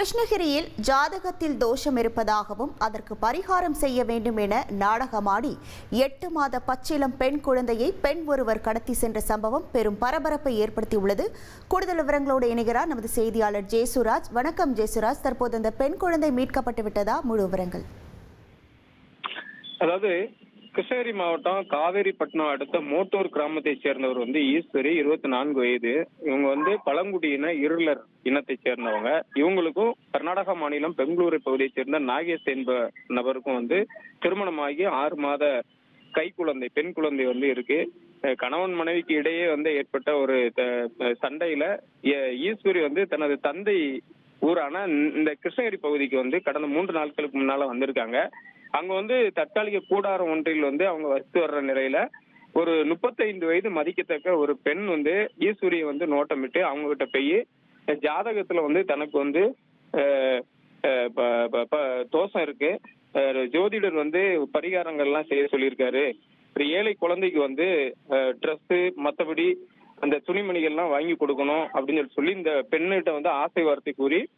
கிருஷ்ணகிரியில் ஜாதகத்தில் தோஷம் இருப்பதாகவும் அதற்கு பரிகாரம் செய்ய வேண்டும் என நாடகமாடி எட்டு மாத பச்சிலம் பெண் குழந்தையை பெண் ஒருவர் கடத்தி சென்ற சம்பவம் பெரும் பரபரப்பை ஏற்படுத்தியுள்ளது. கூடுதல் விவரங்களோடு இணைகிறார் நமது செய்தியாளர் ஜேசுராஜ். வணக்கம் ஜேசுராஜ். தற்போது அந்த பெண் குழந்தை மீட்கப்பட்டு விட்டதா? முழு விவரங்கள். அதாவது கிருஷ்ணகிரி மாவட்டம் காவேரிப்பட்டினம் அடுத்த மோட்டூர் கிராமத்தை சேர்ந்தவர் வந்து ஈஸ்வரி இருபத்தி நான்கு வயது. இவங்க வந்து பழங்குடியின இருளர் இனத்தை சேர்ந்தவங்க. இவங்களுக்கும் கர்நாடகா மாநிலம் பெங்களூரு பகுதியை சேர்ந்த நாகேஷ் என்ப நபருக்கும் வந்து திருமணமாகி ஆறு மாத கை குழந்தை பெண் குழந்தை வந்து இருக்கு. கணவன் மனைவிக்கு இடையே வந்து ஏற்பட்ட ஒரு த- சண்டையில ஈஸ்வரி வந்து தனது தந்தை ஊரான இந்த கிருஷ்ணகிரி பகுதிக்கு வந்து கடந்த மூன்று நாட்களுக்கு முன்னால வந்திருக்காங்க. அங்க வந்து தற்காலிக கூடாரம் ஒன்றில் வந்து அவங்க வசித்து வர்ற நிலையில ஒரு முப்பத்தைந்து வயது மதிக்கத்தக்க ஒரு பெண் வந்து ஈஸ்வரியை வந்து நோட்டமிட்டு அவங்க கிட்ட போய் ஜாதகத்துல வந்து தனக்கு வந்து ப- ப- ப- தோஷம் இருக்கு. ஜோதிடர் வந்து பரிகாரங்கள்லாம் செய்ய சொல்லியிருக்காரு. ஒரு ஏழை குழந்தைக்கு வந்து ட்ரெஸ் மற்றபடி அந்த துணிமணிகள்லாம் வாங்கி கொடுக்கணும் அப்படின்னு சொல்லி சொல்லி இந்த பெண்ணிட்ட வந்து ஆசை வார்த்தை கூறி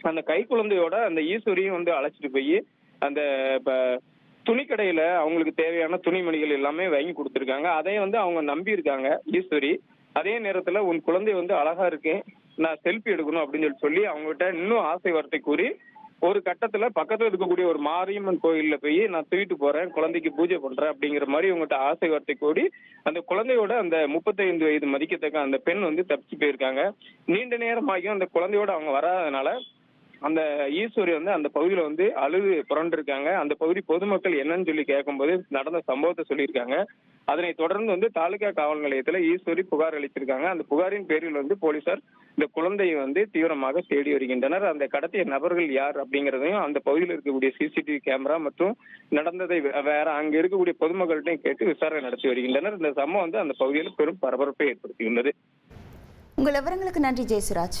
அந்த கை குழந்தையோட அந்த ஈஸ்வரியும் வந்து அழைச்சிட்டு போய் அந்த ப- துணிக்கடையில அவங்களுக்கு தேவையான துணிமணிகள் எல்லாமே வாங்கி கொடுத்துருக்காங்க. அதையும் வந்து அவங்க நம்பி இருக்காங்க ஈஸ்வரி. அதே நேரத்துல உன் குழந்தை வந்து அழகா இருக்கு நான் செல்ஃபி எடுக்கணும் அப்படின்னு சொல்லி சொல்லி அவங்ககிட்ட இன்னும் ஆசை வார்த்தை கூறி ஒரு கட்டத்துல பக்கத்துல இருக்கக்கூடிய ஒரு மாரியம்மன் கோயில்ல போய் நான் தூக்கிட்டு போறேன் குழந்தைக்கு பூஜை பண்றேன் அப்படிங்கிற மாதிரி இவங்ககிட்ட ஆசை வார்த்தை கூடி அந்த குழந்தையோட அந்த முப்பத்தைந்து வயது மதிக்கத்தக்க அந்த பெண் வந்து தப்பிச்சு போயிருக்காங்க. நீண்ட நேரமாகியும் அந்த குழந்தையோட அவங்க வராதனால அந்த ஈஸ்வரி வந்து அந்த பகுதியில வந்து அழுது புரண்டிருக்காங்க. அந்த பகுதி பொதுமக்கள் என்னன்னு சொல்லி கேட்கும்போது நடந்த சம்பவத்தை சொல்லியிருக்காங்க. அதனை தொடர்ந்து வந்து தாலுகா காவல் நிலையத்துல ஈஸ்வரி புகார் அளித்திருக்காங்க அந்த புகாரின் பேரில் வந்து போலீசார் இந்த குழந்தையை வந்து தீவிரமாக தேடி வருகின்றனர். அந்த கடத்திய நபர்கள் யார் அப்படிங்கிறதையும் அந்த பகுதியில் இருக்கக்கூடிய சிசிடிவி கேமரா மற்றும் நடந்ததை வேற அங்க இருக்கக்கூடிய பொதுமக்கள்கிட்டையும் கேட்டு விசாரணை நடத்தி வருகின்றனர். இந்த சம்பவம் வந்து அந்த பகுதியில் பெரும் பரபரப்பை ஏற்படுத்தியுள்ளது. உங்கள் விவரங்களுக்கு நன்றி ஜெயசுராஜ்.